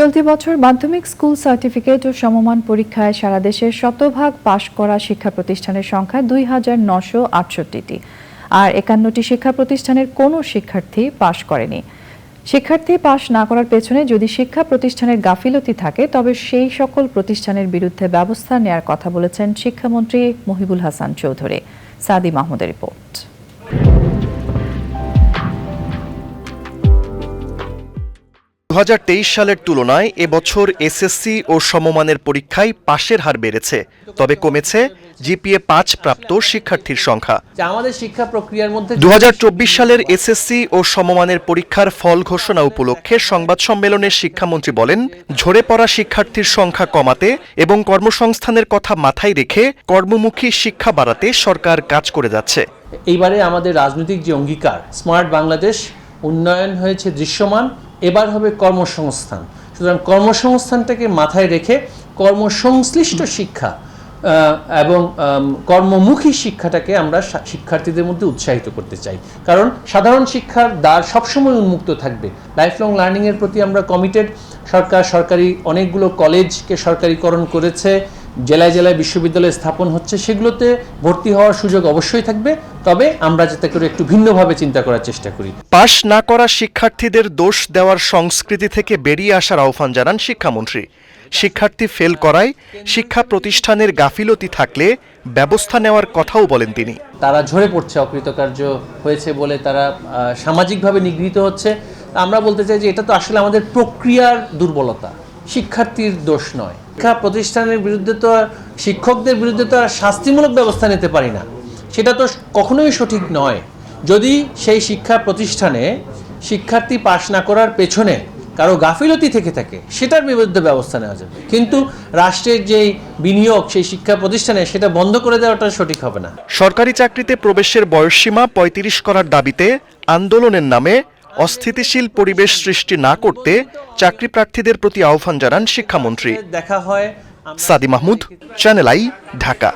চলতি বছর মাধ্যমিক স্কুল সার্টিফিকেট ও সমমান পরীক্ষায় সারা দেশে শতভাগ পাশ করা শিক্ষা প্রতিষ্ঠানের সংখ্যা দুই হাজার নশো আটষট্টিটি। আর একান্নটি শিক্ষা প্রতিষ্ঠানের কোনো শিক্ষার্থী পাশ করেনি। শিক্ষার্থী পাশ না করার পেছনে যদি শিক্ষা প্রতিষ্ঠানের গাফিলতি থাকে, তবে সেই সকল প্রতিষ্ঠানের বিরুদ্ধে ব্যবস্থা নেয়ার কথা বলেছেন শিক্ষামন্ত্রী মহিবুল হাসান চৌধুরী। সাদি মাহমুদের রিপোর্ট। সালের তুলনায় এবছর এসএসসি ও সমমানের পরীক্ষায় পাশের হার বেড়েছে তবে কমেছে জিপিএ পাঁচ প্রাপ্ত শিক্ষার্থীর সংখ্যা। আমাদের শিক্ষা প্রক্রিয়ার মধ্যে দু সালের এসএসসি ও সমমানের পরীক্ষার ফল ঘোষণা উপলক্ষে সংবাদ সম্মেলনে শিক্ষামন্ত্রী বলেন ঝরে পড়া শিক্ষার্থীর সংখ্যা কমাতে এবং কর্মসংস্থানের কথা মাথায় রেখে কর্মমুখী শিক্ষা বাড়াতে সরকার কাজ করে যাচ্ছে। এইবারে আমাদের রাজনৈতিক যে অঙ্গীকার স্মার্ট বাংলাদেশ উন্নয়ন হয়েছে দৃশ্যমান এবার হবে কর্মসংস্থান। সুতরাং কর্মসংস্থানটাকে মাথায় রেখে কর্মসংশ্লিষ্ট শিক্ষা এবং কর্মমুখী শিক্ষাটাকে আমরা শিক্ষার্থীদের মধ্যে উৎসাহিত করতে চাই। কারণ সাধারণ শিক্ষার দ্বার সবসময় উন্মুক্ত থাকবে। লাইফ লং লার্নিংয়ের প্রতি আমরা কমিটেড সরকার, সরকারি অনেকগুলো কলেজকে সরকারিকরণ করেছে। জেলায় জেলায় বিশ্ববিদ্যালয় স্থাপন হচ্ছে সেগুলোতে ভর্তি হওয়ার সুযোগ অবশ্যই থাকবে। তবে আমরা যাতে করে একটু ভিন্নভাবে চিন্তা করার চেষ্টা করি। পাশ না করা শিক্ষার্থীদের দোষ দেওয়ার সংস্কৃতি থেকে বেরিয়ে আসার আহ্বান জানান শিক্ষামন্ত্রী। শিক্ষার্থী ফেল করায় শিক্ষা প্রতিষ্ঠানের গাফিলতি থাকলে ব্যবস্থা নেওয়ার কথাও বলেন তিনি। তারা ঝরে পড়ছে অকৃতকার্য হয়েছে বলে তারা সামাজিকভাবে নিগৃহীত হচ্ছে। আমরা বলতে চাই যে এটা তো আসলে আমাদের প্রক্রিয়ার দুর্বলতা। শিক্ষার্থীর দোষ নয়। শিক্ষা প্রতিষ্ঠানের বিরুদ্ধে তো আর, শিক্ষকদের বিরুদ্ধে তো আর শাস্তিমূলক ব্যবস্থা নিতে পারি না। সেটা তো কখনোই সঠিক নয়। যদি সেই শিক্ষা প্রতিষ্ঠানে শিক্ষার্থী পাশ না করার পেছনে কারও গাফিলতি থেকে থাকে, সেটার বিরুদ্ধে ব্যবস্থা নেওয়া যাবে। কিন্তু রাষ্ট্রের যেই বিনিয়োগ, সেই শিক্ষা প্রতিষ্ঠানে সেটা বন্ধ করে দেওয়াটা সঠিক হবে না। সরকারি চাকরিতে প্রবেশের বয়সসীমা পঁয়ত্রিশ করার দাবিতে আন্দোলনের নামে অস্থিতিশীল পরিবেশ সৃষ্টি না করতে চাকরি প্রার্থীদের প্রতি আহ্বান জানান শিক্ষামন্ত্রী। দেখা হয় সাদি মাহমুদ চ্যানেল আই ঢাকা